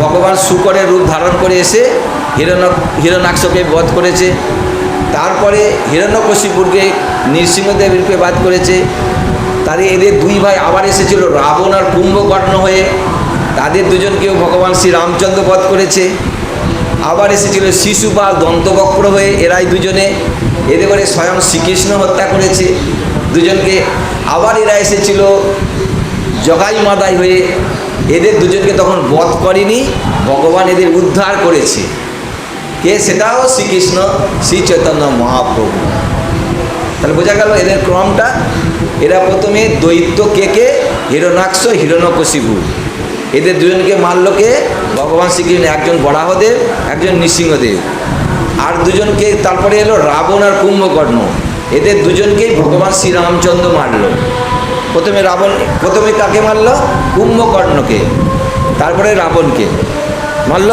ভগবান শুকরের রূপ ধারণ করে এসে হিরণ্য হিরণাক্ষকে বধ করেছে। তারপরে হিরণ্যকশিপুরকে নৃসিংহদেব রূপে বাদ করেছে। তাদের এদের দুই ভাই আবার এসেছিল। রাবণ আর কুম্ভকর্ণ হয়ে তাদের দুজনকেও ভগবান শ্রী রামচন্দ্র বধ করেছে। আবার এসেছিল শিশুপাল দন্তবক্র হয়ে এরাই দুজনে। এদের করে স্বয়ং শ্রীকৃষ্ণ হত্যা করেছে দুজনকে। আবার এরা এসেছিল জগাই মাদাই হয়ে এদের দুজনকে তখন বধ করেনি, ভগবান এদের উদ্ধার করেছে। কে? সেটাও শ্রীকৃষ্ণ শ্রী চৈতন্য মহাপ্রভু। তাহলে বোঝা গেল এদের ক্রমটা। এরা প্রথমে দৈত্য কে কে? হিরণাক্ষ হিরণ্যকশিপু। এদের দুজনকে মারল কে? ভগবান শ্রীকৃষ্ণ, একজন বরাহদেব, একজন নৃসিংহদেব। আর দুজনকে তারপরে এলো রাবণ আর কুম্ভকর্ণ। এদের দুজনকেই ভগবান শ্রীরামচন্দ্র মারল। প্রথমে রাবণ, প্রথমে কাকে মারল? কুম্ভকর্ণকে। তারপরে রাবণকে। মারল?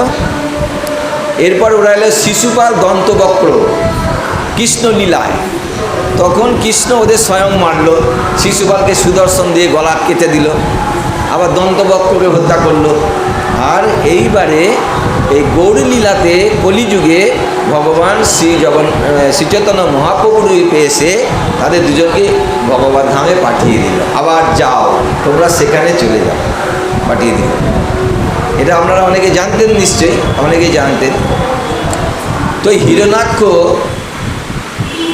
এরপর ওরা এলো শিশুপাল দন্তবক্র কৃষ্ণ লীলায় তখন কৃষ্ণ ওদের স্বয়ং মারল, শিশুপালকে সুদর্শন দিয়ে গলা কেটে দিল, আবার দন্তবক্রকে হত্যা করল। আর এইবারে এই গৌরী লীলাতে কলিযুগে ভগবান শ্রী জগন শ্রীচৈতন্য মহাপ্রভু রূপে এসে তাদের দুজনকে ভগবান ধামে পাঠিয়ে দিল। আবার যাও, তোমরা সেখানে চলে যাও। পাঠিয়ে দিল। এটা আপনারা অনেকে জানতেন নিশ্চয়ই অনেকেই জানতেন। তো হিরণাক্ষ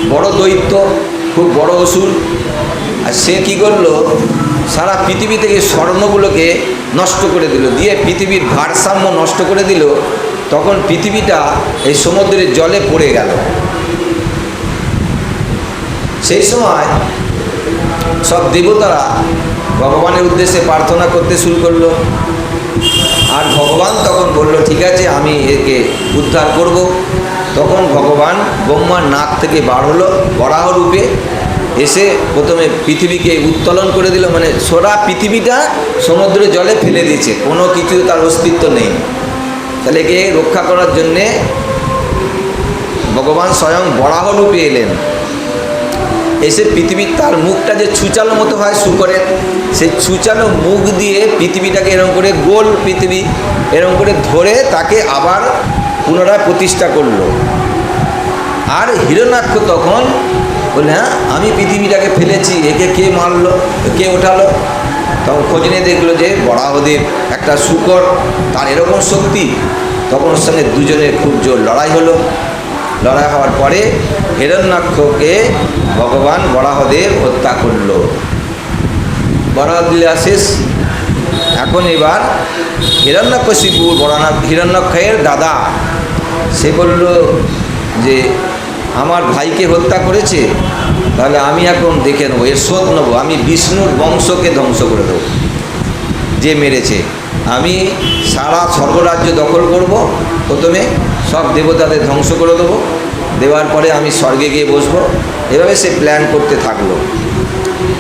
বড় দৈত্য, খুব বড় অসুর। আর সে কী করল? সারা পৃথিবী থেকে স্বর্ণগুলোকে নষ্ট করে দিল। দিয়ে পৃথিবীর ভারসাম্য নষ্ট করে দিল, তখন পৃথিবীটা এই সমুদ্রের জলে পড়ে গেল। সেই সময় সব দেবতারা ভগবানের উদ্দেশ্যে প্রার্থনা করতে শুরু করল। আর ভগবান তখন বলল, ঠিক আছে, আমি একে উদ্ধার করব। তখন ভগবান ব্রহ্মার নাক থেকে বার বরাহ রূপে এসে প্রথমে পৃথিবীকে উত্তোলন করে দিল মানে সোরা পৃথিবীটা সমুদ্রে জলে ফেলে দিয়েছে, কোনো কিছু তার অস্তিত্ব নেই। তাহলে একে রক্ষা করার জন্যে ভগবান স্বয়ং বরাহ রূপে এলেন। এসে পৃথিবীর তার মুখটা যে ছুচালো মতো হয় শুকরের সেই ছুচালো মুখ দিয়ে পৃথিবীটাকে এরকম করে গোল পৃথিবী এরকম করে ধরে তাকে আবার পুনরায় প্রতিষ্ঠা করল। আর হিরণাক্ষ তখন বলে হ্যাঁ আমি পৃথিবীটাকে ফেলেছি, একে কে মারলো, কে ওঠালো তখন খোঁজ নিয়ে দেখল যে বরাহদেব একটা শুকর, তার এরকম শক্তি। তখন ওর সঙ্গে দুজনের খুব জোর লড়াই হলো। লড়াই হওয়ার পরে হিরণ্যাক্ষকে ভগবান বরাহদেব হত্যা করল। বরাহলীলা শেষ। এখন এবার হিরণ্যকশিপু বরানা হিরণ্যক্ষয়ের দাদা। সে বলল যে আমার ভাইকে হত্যা করেছে, তাহলে আমি এখন দেখে নেব, এর শোধ নেব, আমি বিষ্ণুর বংশকে ধ্বংস করে দেবো, যে মেরেছে। আমি সারা স্বর্গরাজ্য দখল করব, প্রথমে সব দেবতাদের ধ্বংস করে দেবো, দেওয়ার পরে আমি স্বর্গে গিয়ে বসবো, এভাবে সে প্ল্যান করতে থাকল।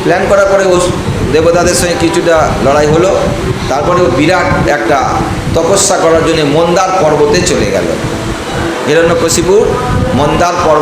প্ল্যান করার পরে ও দেবতাদের সঙ্গে কিছুটা লড়াই হলো, তারপরে ও বিরাট একটা তপস্যা করার জন্য মন্দার পর্বতে চলে গেল। হিরণ্যকশিপুর মন্দার পর্বত